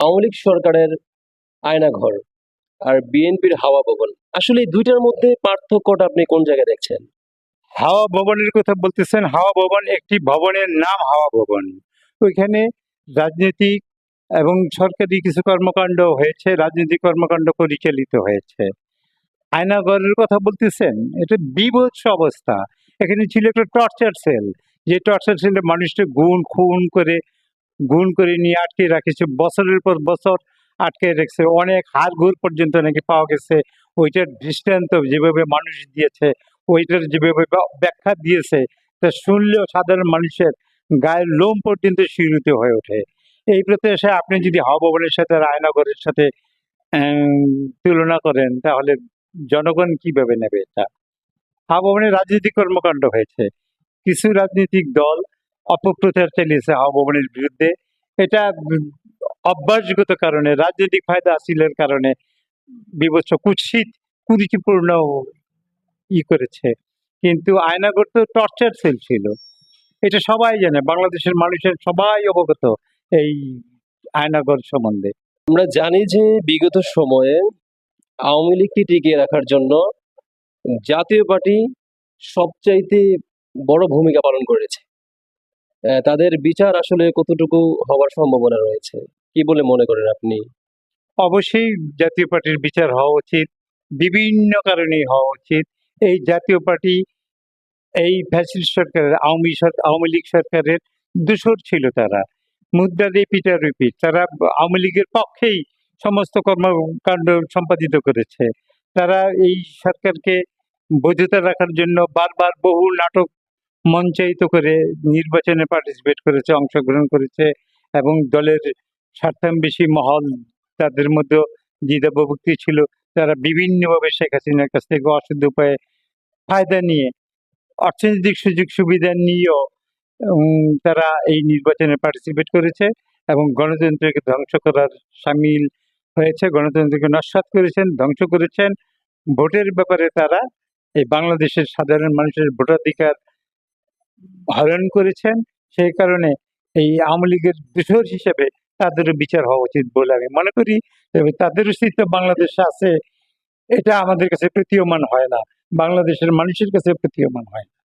আওয়ামী লীগ সরকারের আয়নাঘর আর বিএনপির হাওয়া ভবন। আসলে এই দুইটার মধ্যে পার্থক্যটা আপনি কোন জায়গায় দেখছেন? হাওয়া ভবনের কথা বলতেছেন, হাওয়া ভবন একটি ভবনের নাম হাওয়া ভবন। ওইখানে রাজনৈতিক এবং সরকারি কিছু কর্মকাণ্ড হয়েছে, রাজনৈতিক কর্মকাণ্ড পরিচালিত হয়েছে। আয়নাগরের কথা বলতেছেন, এটা বিভৎস অবস্থা। এখানে ছিল একটা টর্চার সেল যে টর্চার সেলে মানুষকে গুণ খুন করে গুণ করে নিয়ে আটকে রাখেছে। বছরের পর বছর আটকে রেখেছে। অনেক হাড় ঘুর পর্যন্ত নাকি পাওয়া গেছে। ওইটার দৃষ্টান্ত যেভাবে মানুষ দিয়েছে, ওইটার যেভাবে ব্যাখ্যা দিয়েছে, তা শুনলেও সাধারণ মানুষের গায়ের লোম পর্যন্ত শিহরিত হয়ে ওঠে। এই প্রত্যাশা আপনি যদি হাওভবনের সাথে রায়নগরের সাথে তুলনা করেন, তাহলে জনগণ কীভাবে নেবে এটা? হাওয়া ভবনে রাজনৈতিক কর্মকাণ্ড হয়েছে। কিছু রাজনৈতিক দল অপপ্রচার চালিয়েছে ভবনের বিরুদ্ধে। এটা অভ্যাসগত কারণে, রাজনৈতিক ফায়দা হাসিলের কারণে বিভৎস কুৎসিত, কুরুচিপূর্ণ ই করেছে। কিন্তু আয়নাগর তো টর্চার সেল ছিল। এটা সবাই জানে, বাংলাদেশের মানুষের সবাই অবগত এই আয়নাগর সম্বন্ধে। আমরা জানি যে বিগত সময়ে আওয়ামী লীগকে টিকিয়ে রাখার জন্য জাতীয় পার্টি সবচাইতে বড় ভূমিকা পালন করেছে। তাদের বিচার আসলে কতটুকু হওয়ার সম্ভাবনা রয়েছে? কি বলে মনে করেন আপনি? অবশ্যই জাতীয় পার্টির বিচার হওয়া উচিত, বিভিন্ন কারণেই হওয়া উচিত। এই জাতীয় পার্টি, এই ফ্যাসিল সরকারের, আওয়ামী আওয়ামী লীগ সরকারের দূষর ছিল তারা। মুদ্রা দিয়ে পিটার রিপিট তারা আওয়ামী লীগের পক্ষেই সমস্ত কর্মকাণ্ড সম্পাদিত করেছে। তারা এই সরকারকে বৈধতা রাখার জন্য বারবার বহু নাটক মঞ্চায়িত করে নির্বাচনে পার্টিসিপেট করেছে, অংশগ্রহণ করেছে এবং দলের স্বার্থান্বেষী মহল তাদের মধ্যে দ্বিধা বিভক্তি ছিল। তারা বিভিন্নভাবে শেখ হাসিনার কাছ থেকে অশুদ্ধ উপায়ে ফায়দা নিয়ে, অর্থনৈতিক সুযোগ সুবিধা নিয়েও তারা এই নির্বাচনে পার্টিসিপেট করেছে এবং গণতন্ত্রকে ধ্বংস করার সামিল হয়েছে, গণতন্ত্রকে নস্বাত করেছেন, ধ্বংস করেছেন। ভোটের ব্যাপারে তারা এই বাংলাদেশের সাধারণ মানুষের ভোটাধিকার হরণ করেছেন, সেই কারণে এই আওয়ামী লীগের দূষর হিসেবে তাদেরও বিচার হওয়া উচিত বলে আমি মনে করি তাদের অস্তিত্ব বাংলাদেশে আছে, এটা আমাদের কাছে প্রতীয়মান হয় না বাংলাদেশের মানুষের কাছে প্রতীয়মান হয় না।